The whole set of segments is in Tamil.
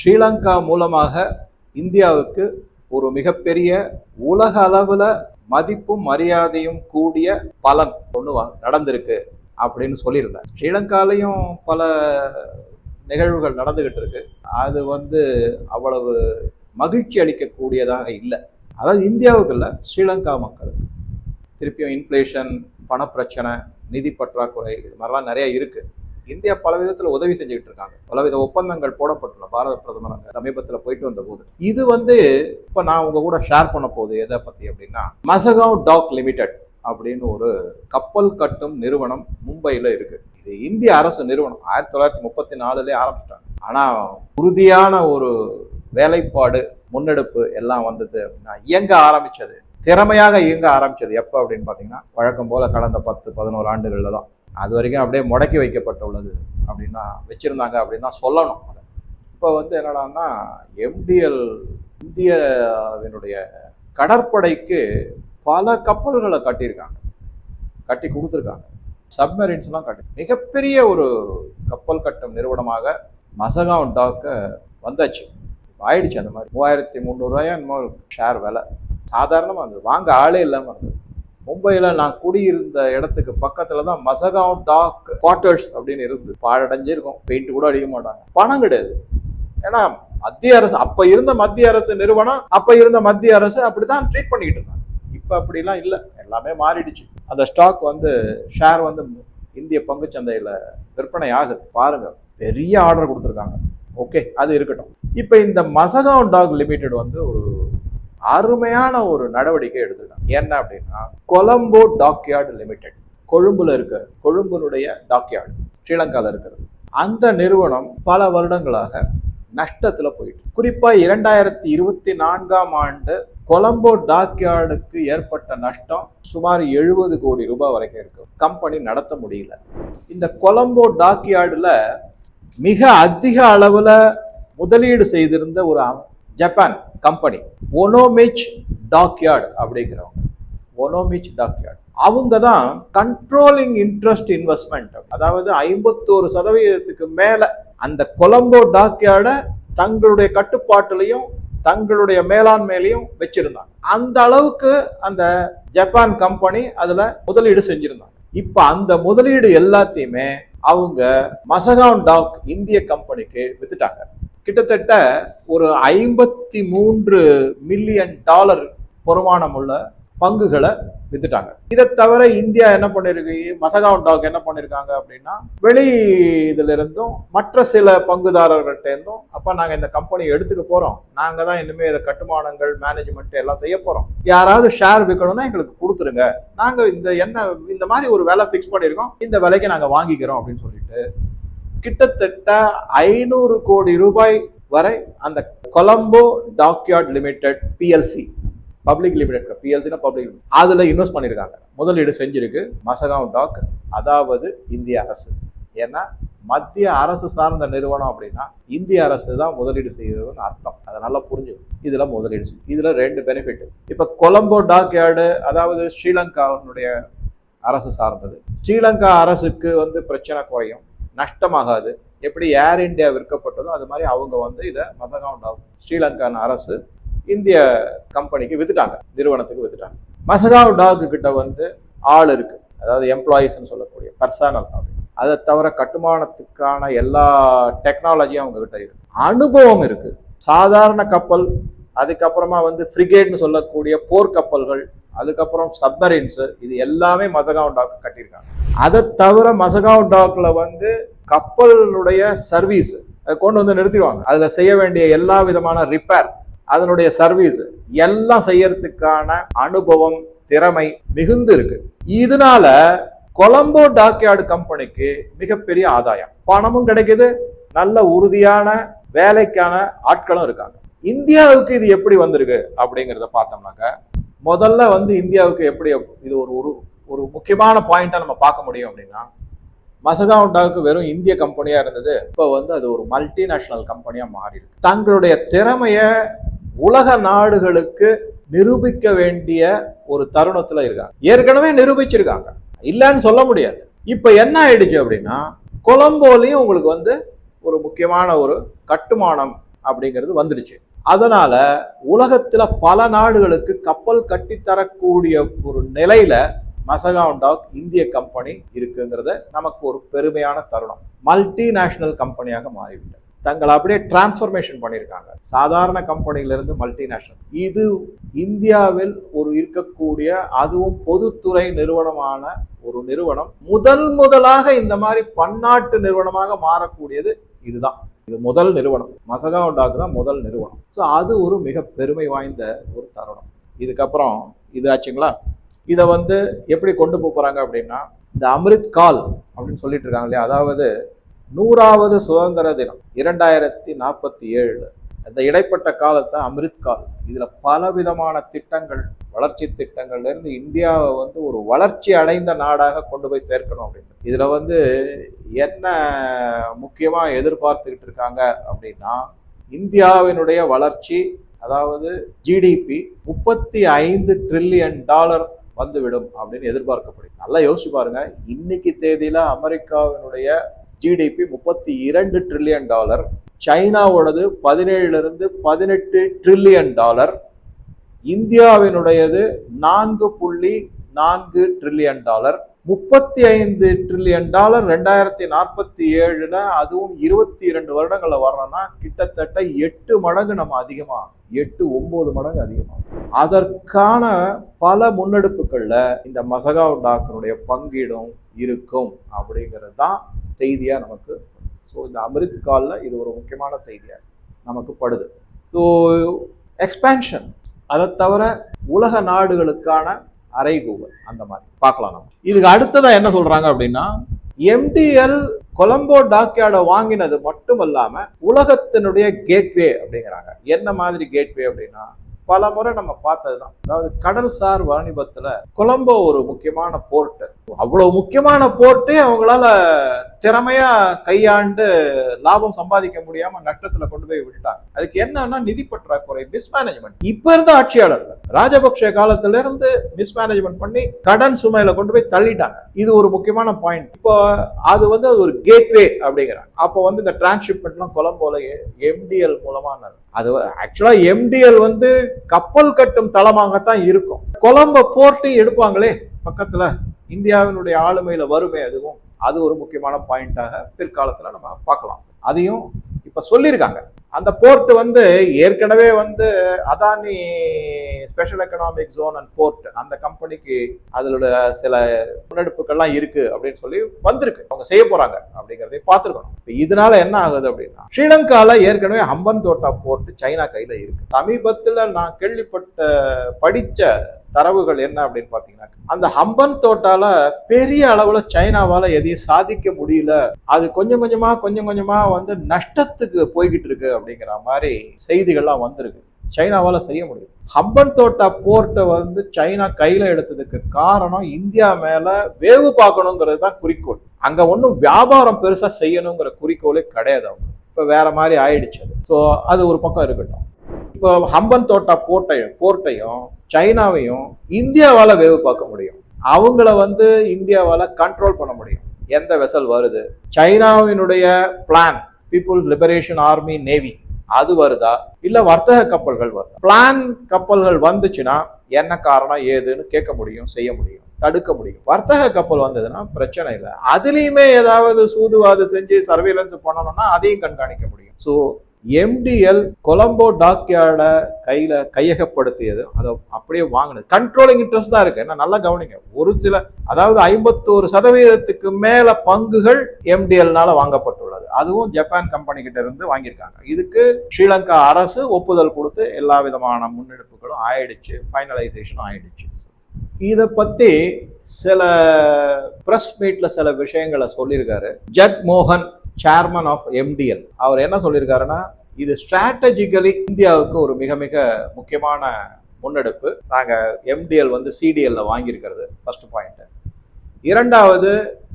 ஸ்ரீலங்கா மூலமாக இந்தியாவுக்கு ஒரு மிகப்பெரிய உலக அளவில் மதிப்பும் மரியாதையும் கூடிய பலன் ஒன்று நடந்திருக்கு அப்படின்னு சொல்லியிருந்தேன் ஸ்ரீலங்காலையும் பல நிகழ்வுகள் நடந்துகிட்டு இருக்கு. அது வந்து அவ்வளவு மகிழ்ச்சி அளிக்கக்கூடியதாக இல்லை. அதாவது இந்தியாவுக்கு இல்லை ஸ்ரீலங்கா மக்களுக்கு. திருப்பியும் இன்ஃப்ளேஷன் பணப்பிரச்சனை நிதி பற்றாக்குறை இது மாதிரிலாம் நிறைய இருக்குது இந்தியா பல விதத்தில் உதவி செஞ்சுக்கிட்டு இருக்காங்க. பலவித ஒப்பந்தங்கள் போடப்பட்டுள்ள பாரத பிரதமர் சமீபத்தில் போயிட்டு வந்த போது இது வந்து இப்போ நான் உங்க கூட ஷேர் பண்ண போகுது எதை பற்றி அப்படின்னா மசகாவ் டாக் லிமிடெட் அப்படின்னு ஒரு கப்பல் கட்டும் நிறுவனம் மும்பையில் இருக்கு. இது இந்திய அரசு நிறுவனம். ஆயிரத்தி தொள்ளாயிரத்தி முப்பத்தி நாலுலேயே ஆரம்பிச்சிட்டாங்க. ஆனால் உறுதியான ஒரு வேலைப்பாடு முன்னெடுப்பு எல்லாம் வந்தது அப்படின்னா இயங்க ஆரம்பிச்சது. திறமையாக இயங்க ஆரம்பிச்சது எப்போ அப்படின்னு பார்த்தீங்கன்னா வழக்கம் போல கடந்த பத்து பதினோரு ஆண்டுகளில் தான் அது வரைக்கும் அப்படியே முடக்கி வைக்கப்பட்டுள்ளது அப்படின்னா வச்சுருந்தாங்க அப்படின்னு தான் சொல்லணும் அதை. இப்போ வந்து என்னடான்னா எம்டிஎல் இந்தியாவினுடைய கடற்படைக்கு பல கப்பல்களை கட்டியிருக்காங்க. கட்டி கொடுத்துருக்காங்க. சப்மரீன்ஸ்லாம் கட்டி. மிகப்பெரிய ஒரு கப்பல் கட்டும் நிறுவனமாக மசகாவ் டாக்க வந்தாச்சு. ஆயிடுச்சு அந்த மாதிரி. மூவாயிரத்தி முந்நூறுரூவாயா என்னமோ ஷேர் விலை. சாதாரணமாக இருந்தது வாங்க ஆளே இல்லாமல் இருந்தது. மும்பையில் நான் குடியிருந்த இடத்துக்கு பக்கத்தில் தான் மசகாவ் டாக் குவார்ட்டர்ஸ் அப்படின்னு இருந்து பாழடைஞ்சிருக்கும். பெயிண்ட் கூட அடிக்க மாட்டாங்க. பணம் கிடையாது. ஏன்னா மத்திய அரசு அப்ப இருந்த மத்திய அரசு நிறுவனம் அப்ப இருந்த மத்திய அரசு அப்படிதான் ட்ரீட் பண்ணிக்கிட்டு இருந்தாங்க. இப்ப அப்படிலாம் இல்லை. எல்லாமே மாறிடுச்சு. அந்த ஸ்டாக் வந்து ஷேர் வந்து இந்திய பங்கு சந்தையில விற்பனை ஆகுது. பாருங்க பெரிய ஆர்டர் கொடுத்துருக்காங்க. ஓகே அது இருக்கட்டும். இப்போ இந்த மசகாவ் டாக் லிமிடெட் வந்து ஒரு அருமையான ஒரு நடவடிக்கை எடுத்திருக்காங்க. என்ன அப்படின்னா கொலம்போ டாக்யார்டு லிமிடெட். கொழும்புல இருக்க. கொழும்புனுடைய டாக்யார்டு. ஸ்ரீலங்கால இருக்கிறது அந்த நிறுவனம் பல வருடங்களாக நஷ்டத்துல போயிட்டு. குறிப்பா இரண்டாயிரத்தி இருபத்தி நான்காம் ஆண்டு கொலம்போ டாக்யார்டுக்கு ஏற்பட்ட நஷ்டம் சுமார் எழுபது கோடி ரூபாய் வரைக்கும் இருக்கு. கம்பெனி நடத்த முடியல. இந்த கொலம்போ டாக்யார்டுல மிக அதிக அளவுல முதலீடு செய்திருந்த ஒரு ஜப்பான். கம்பெனி ஒனோமிச் டாக்யார்டு அப்படிங்கிறவங்க. ஒனோமிச் டாக்யார்டு அவங்க தான் கண்ட்ரோலிங் இன்ட்ரெஸ்ட் இன்வெஸ்ட்மெண்ட் அதாவது ஐம்பத்தோரு சதவீதத்துக்கு மேலே அந்த கொலம்போ டாக்யார்டை தங்களுடைய கட்டுப்பாட்டிலையும் தங்களுடைய மேலாண்மையிலையும் வச்சிருந்தாங்க. அந்த அளவுக்கு அந்த ஜப்பான் கம்பெனி அதில் முதலீடு செஞ்சிருந்தாங்க. இப்போ அந்த முதலீடு எல்லாத்தையுமே அவங்க மசகான் டாக் இந்திய கம்பெனிக்கு வித்துட்டாங்க. கிட்டத்தட்ட ஒரு ஐம்பத்தி மூன்று மில்லியன் டாலர் பொறுமானம் உள்ள பங்குகளை வித்துட்டாங்க. இதை தவிர இந்தியா என்ன பண்ணிருக்கு? மசகான் டாக் என்ன பண்ணியிருக்காங்க அப்படின்னா வெளி இதுல இருந்தும் மற்ற சில பங்குதாரர்கள்ட்ட இருந்தும் அப்ப நாங்க இந்த கம்பெனியை எடுத்துக்க போறோம். நாங்க தான் இனிமே இதை கட்டுமானங்கள் மேனேஜ்மெண்ட் எல்லாம் செய்ய போறோம். யாராவது ஷேர் விற்கணும்னா எங்களுக்கு கொடுத்துருங்க. நாங்க இந்த என்ன இந்த மாதிரி ஒரு விலை ஃபிக்ஸ் பண்ணியிருக்கோம். இந்த விலைக்கு நாங்க வாங்கிக்கிறோம் அப்படின்னு சொல்லிட்டு கிட்டத்தட்ட ஐநூறு கோடி ரூபாய் வரை அந்த Colombo dockyard limited PLC public limited பிஎல்சினா public அதில் இன்வெஸ்ட் பண்ணியிருக்காங்க முதலீடு செஞ்சிருக்கு. மசகாவ் டாக் அதாவது இந்திய அரசு. ஏன்னா மத்திய அரசு சார்ந்த நிறுவனம் அப்படின்னா இந்திய அரசு தான் முதலீடு செய்யறதுன்னு அர்த்தம். அதை நல்லா புரிஞ்சுக்கணும். இதில் முதலீடு செய்யும் இதில் ரெண்டு பெனிஃபிட் இப்போ கொலம்போ டாக்யார்டு அதாவது ஸ்ரீலங்காவினுடைய அரசு சார்ந்தது. ஸ்ரீலங்கா அரசுக்கு வந்து பிரச்சனை குறையும். நஷ்டமாகாது. எப்படி ஏர் இந்தியா விற்கப்பட்டதோ அது மாதிரி அவங்க வந்து இதை மசகாவ் ஸ்ரீலங்கான அரசு இந்திய கம்பெனிக்கு வித்துட்டாங்க. நிறுவனத்துக்கு வித்துட்டாங்க. மசகாவுண்டாவுக்கு டாக் கிட்ட வந்து ஆள் இருக்கு. அதாவது எம்ப்ளாயீஸ்னு சொல்லக்கூடிய பர்சனல் அப்படின்னு. அதை தவிர கட்டுமானத்துக்கான எல்லா டெக்னாலஜியும் அவங்க கிட்ட இருக்கு. அனுபவம் இருக்கு. சாதாரண கப்பல் அதுக்கப்புறமா வந்து ஃப்ரிகேட்னு சொல்லக்கூடிய போர்க்கப்பல்கள் அதுக்கப்புறம் சப்மரீன்ஸு இது எல்லாமே மசகாவ் டாக் கட்டியிருக்காங்க. அதை தவிர மசகாவ் டாக்கில் வந்து கப்பலுடைய சர்வீஸ் அதை கொண்டு வந்து நிறுத்திடுவாங்க. அதில் செய்ய வேண்டிய எல்லா விதமான ரிப்பேர் அதனுடைய சர்வீஸ் எல்லாம் செய்யறதுக்கான அனுபவம் திறமை மிகுந்து இருக்கு. இதனால கொலம்போ டாக்யார்டு கம்பெனிக்கு மிகப்பெரிய ஆதாயம். பணமும் கிடைக்குது நல்ல உறுதியான வேலைக்கான ஆட்களும் இருக்காங்க. இந்தியாவுக்கு இது எப்படி வந்திருக்கு அப்படிங்கிறத பார்த்தோம்னாக்க முதல்ல வந்து இந்தியாவுக்கு எப்படி இது ஒரு ஒரு ஒரு முக்கியமான பாயிண்ட்டாக நம்ம பார்க்க முடியும் அப்படின்னா மசகாவுண்டாவுக்கு வெறும் இந்திய கம்பெனியாக இருந்தது. இப்போ வந்து அது ஒரு மல்டிநேஷ்னல் கம்பெனியாக மாறி இருக்கு தங்களுடைய திறமையை உலக நாடுகளுக்கு நிரூபிக்க வேண்டிய ஒரு தருணத்தில் இருக்காங்க. ஏற்கனவே நிரூபிச்சிருக்காங்க. இல்லைன்னு சொல்ல முடியாது. இப்போ என்ன ஆயிடுச்சு அப்படின்னா கொலம்போலையும் உங்களுக்கு வந்து ஒரு முக்கியமான ஒரு கட்டுமானம் அப்படிங்கிறது வந்துடுச்சு. அதனால உலகத்துல பல நாடுகளுக்கு கப்பல் கட்டித்தரக்கூடிய ஒரு நிலையில மசகான் டாக் இந்திய கம்பெனி இருக்குங்கிறத நமக்கு ஒரு பெருமையான தருணம். மல்டிநேஷனல் கம்பெனியாக மாறிவிட்டது. தங்களை அப்படியே டிரான்ஸ்ஃபர்மேஷன் பண்ணியிருக்காங்க. சாதாரண கம்பெனியிலிருந்து மல்டிநேஷனல் இது இந்தியாவில் ஒரு இருக்கக்கூடிய அதுவும் பொதுத்துறை நிறுவனமான ஒரு நிறுவனம். முதல் முதலாக இந்த மாதிரி பன்னாட்டு நிறுவனமாக மாறக்கூடியது இதுதான். இது முதல் நிறுவனம். மசகா டாக் தான் முதல் நிறுவனம். ஸோ அது ஒரு மிக பெருமை வாய்ந்த ஒரு தருணம். இதுக்கப்புறம் இது ஆச்சுங்களா இதை வந்து எப்படி கொண்டு போகிறாங்க அப்படின்னா இந்த அமிர்த் கால் அப்படின்னு சொல்லிட்டு இருக்காங்க இல்லையா? அதாவது நூறாவது சுதந்திர தினம் இரண்டாயிரத்தி நாற்பத்தி ஏழு. அந்த இடைப்பட்ட காலத்தை அமிர்த் கால். பல பலவிதமான திட்டங்கள் வளர்ச்சி திட்டங்கள்லேருந்து இந்தியாவை வந்து ஒரு வளர்ச்சி அடைந்த நாடாக கொண்டு போய் சேர்க்கணும் அப்படின்னு இதில் வந்து என்ன முக்கியமாக எதிர்பார்த்துக்கிட்டு இருக்காங்க அப்படின்னா இந்தியாவினுடைய வளர்ச்சி அதாவது ஜிடிபி முப்பத்தி ஐந்து ட்ரில்லியன் டாலர் வந்துவிடும் அப்படின்னு எதிர்பார்க்கப்படுது. நல்லா யோசிச்சு பாருங்க. இன்னைக்கு தேதியில் அமெரிக்காவினுடைய ஜிடிபி முப்பத்தி இரண்டு ட்ரில்லியன் டாலர். சைனாவோடது பதினேழுலேருந்து பதினெட்டு ட்ரில்லியன் டாலர் இந்தியாவினுடையது நான்கு புள்ளி நான்கு ட்ரில்லியன் டாலர் முப்பத்தி ஐந்து ட்ரில்லியன் டாலர் ரெண்டாயிரத்தி நாற்பத்தி ஏழுல அதுவும் இருபத்தி இரண்டு வருடங்கள்ல வரணும்னா கிட்டத்தட்ட எட்டு மடங்கு நம்ம அதிகமா எட்டு ஒன்பது மடங்கு அதிகமாகும். அதற்கான பல முன்னெடுப்புகள்ல இந்த மசகாவ் டாக்டருடைய பங்கீடும் இருக்கும் அப்படிங்கிறது தான் செய்தியா நமக்கு ஸோ இந்த அமிர்த் காலில் இது ஒரு முக்கியமான செய்தியாக நமக்கு படுது. ஸோ எக்ஸ்பேன்ஷன் அதை தவிர உலக நாடுகளுக்கான அறைகூவல் அந்த மாதிரி. பார்க்கலாம் நம்ம. இதுக்கு அடுத்ததாக என்ன சொல்கிறாங்க அப்படின்னா எம்டிஎல் கொலம்போ டாக்யார்டை வாங்கினது மட்டும் இல்லாமல் உலகத்தினுடைய கேட்வே அப்படிங்கிறாங்க. என்ன மாதிரி கேட்வே அப்படின்னா பல முறை நம்ம பார்த்ததுதான். அதாவது கடல்சார் வாணிபத்தில் கொலம்போ ஒரு முக்கியமான போர்ட்டு அவ்வளவு முக்கியமான போட்டு அவங்களால திறமையா கையாண்டு லாபம் சம்பாதிக்க முடியாம நஷ்டத்துல கொண்டு போய் விட்டுட்டாங்க. அதுக்கு என்னன்னா நிதி பற்றாக்குறை மிஸ்மேனேஜ்மெண்ட் இப்ப இருந்த ஆட்சியாளர் ராஜபக்ஷ காலத்துல இருந்து மிஸ்மேனேஜ்மெண்ட் பண்ணி கடன் சுமையில கொண்டு போய் தள்ளிட்டாங்க. இது ஒரு முக்கியமான பாயிண்ட் இப்போ அது வந்து அது ஒரு கேட்வே அப்படிங்கிறாங்க. அப்போ வந்து இந்த டிரான்ஸ்ஷிப்மெண்ட்லாம் கொலம்போல எம்டிஎல் மூலமா அது ஆக்சுவலா எம்டிஎல் வந்து கப்பல் கட்டும் தளமாகத்தான் இருக்கும். கொலம்போ போர்ட்டையும் எடுப்பாங்களே பக்கத்துல. இந்தியாவினுடைய ஆளுமையில் வருமே அதுவும் அது ஒரு முக்கியமான பாயிண்டாக பிற்காலத்தில் நம்ம பார்க்கலாம். அதையும் இப்போ சொல்லியிருக்காங்க. அந்த போர்ட் வந்து ஏற்கனவே வந்து Adani special economic zone and port அந்த கம்பெனிக்கு அதோட சில முன்னெடுப்புகள்லாம் இருக்கு அப்படின்னு சொல்லி வந்திருக்கு. அவங்க செய்ய போறாங்க அப்படிங்கிறதையும் பார்த்துருக்கணும். இப்போ இதனால என்ன ஆகுது அப்படின்னா ஸ்ரீலங்கால ஏற்கனவே ஹம்பன் தோட்டா போர்ட் சைனா கையில இருக்கு. சமீபத்தில் நான் கேள்விப்பட்ட படித்த தரவுகள் என்ன அப்படின்னு பாத்தீங்கன்னா அந்த ஹம்பன் தோட்டால பெரிய அளவுல சைனாவால எதையும் சாதிக்க முடியல. அது கொஞ்சம் கொஞ்சமா கொஞ்சம் கொஞ்சமா வந்து நஷ்டத்துக்கு போய்கிட்டு இருக்கு அப்படிங்கிற மாதிரி செய்திகள்லாம் வந்திருக்கு. சைனாவால செய்ய முடியும் ஹம்பன் தோட்டா போர்ட்டை வந்து சைனா கையில எடுத்ததுக்கு காரணம் இந்தியா மேல வேவு பார்க்கணுங்கிறது தான் குறிக்கோள். அங்க ஒன்றும் வியாபாரம் பெருசா செய்யணுங்கிற குறிக்கோளே கிடையாது அவங்க. இப்ப வேற மாதிரி ஆயிடுச்சு அது. ஸோ அது ஒரு பக்கம் இருக்கட்டும். ஹம்பன் தோட்டா போர்ட்டையும் போர்ட்டையும் சைனாவையும் இந்தியாவால் வேவு பார்க்க முடியும். அவங்கள வந்து இந்தியாவால் கண்ட்ரோல் பண்ண முடியும். எந்த வெசல் வருது? சைனாவினுடைய PLAN people liberation army navy அது வருதா? இல்லை வர்த்தக கப்பல்கள் வருதா? பிளான் கப்பல்கள் வந்துச்சுன்னா என்ன காரணம் ஏதுன்னு கேட்க முடியும் செய்ய முடியும் தடுக்க முடியும். வர்த்தக கப்பல் வந்ததுன்னா பிரச்சனை இல்லை. அதுலேயுமே ஏதாவது சூதுவாது செஞ்சு சர்வேலன்ஸ் பண்ணணும்னா அதையும் கண்காணிக்க முடியும். ஸோ எம்டிஎல் கொலம்போ டாக்யார்டை கையில கையகப்படுத்தியது. அதை அப்படியே வாங்கினது. கண்ட்ரோலிங் இன்ட்ரெஸ்ட் தான் இருக்கு. என்ன நல்லா கவனிங்க. ஒரு சில அதாவது ஐம்பத்தோரு சதவீதத்துக்கு மேல பங்குகள் எம்டிஎல்னால வாங்கப்பட்டுள்ளது. அதுவும் ஜப்பான் கம்பெனி கிட்ட இருந்து வாங்கியிருக்காங்க. இதுக்கு ஸ்ரீலங்கா அரசு ஒப்புதல் கொடுத்து எல்லா விதமான முன்னெடுப்புகளும் ஆயிடுச்சு. ஃபைனலைசேஷனும் ஆயிடுச்சு. இதை பத்தி சில பிரஸ் மீட்ல சில விஷயங்களை சொல்லியிருக்காரு. ஜட் மோகன் சேர்மன் ஆஃப் எம்டிஎல் அவர் என்ன சொல்லியிருக்காருன்னா இது ஸ்ட்ராட்டஜிக்கலி இந்தியாவுக்கு ஒரு மிக மிக முக்கியமான முன்னெடுப்பு. நாங்கள் எம்டிஎல் வந்து சிடிஎல்ல வாங்கியிருக்கிறது ஃபர்ஸ்ட் பாயிண்ட் இரண்டாவது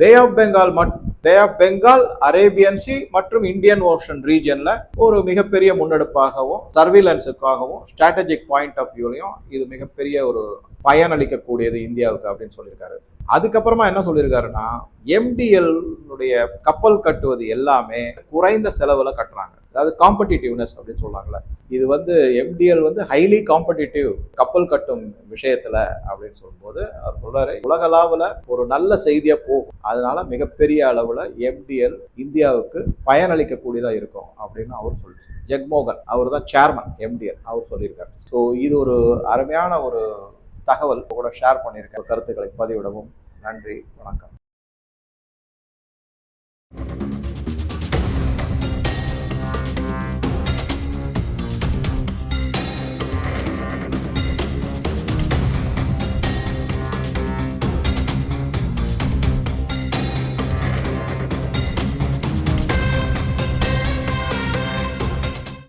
பே ஆஃப் பெங்கால் மட் bay of Bengal Arabian sea மற்றும் இந்தியன் ஓஷன் ரீஜனில் ஒரு மிகப்பெரிய முன்னெடுப்பாகவும் சர்வீலன்ஸுக்காகவும் ஸ்ட்ராட்டஜிக் பாயிண்ட் ஆஃப் வியூலையும் இது மிகப்பெரிய ஒரு பயனளிக்கக்கூடியது இந்தியாவுக்கு அப்படின்னு சொல்லியிருக்காரு. அதுக்கப்புறமா என்ன சொல்லியிருக்காருன்னா எம்டிஎல்னுடைய கப்பல் கட்டுவது எல்லாமே குறைந்த செலவில் கட்டுறாங்க. அதாவது காம்படிட்டிவ்னஸ் அப்படின்னு சொல்றாங்கல்ல. இது வந்து எம்டிஎல் வந்து ஹைலி காம்படிட்டிவ் கப்பல் கட்டும் விஷயத்துல அப்படின்னு சொல்லும்போது அவர் சொல்றாரு உலகளாவில் ஒரு நல்ல செய்தியாக போகும். அதனால மிகப்பெரிய அளவில் எம்டிஎல் இந்தியாவுக்கு பயனளிக்கக்கூடியதாக இருக்கும் அப்படின்னு அவர் சொல்லிச்சு ஜெக்மோகன் அவர் தான் சேர்மன் எம்டிஎல் அவர் சொல்லியிருக்காரு. ஸோ இது ஒரு அருமையான ஒரு தகவல் கூட ஷேர் பண்ணியிருக்கேன். கருத்துக்களை பதிவிடவும். நன்றி. வணக்கம்.